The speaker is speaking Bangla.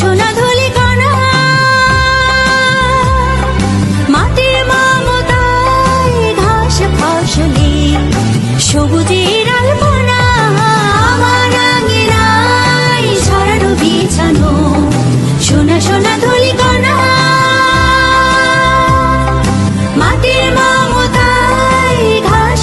সোনা ধুলি কণা মাটির মমতায় ঘাস ফসলি, সবুজের আলপনা আমার আঙিনায় ছড়ানো বিছানো। সোনা সোনা মাটির মমতায় ঘাস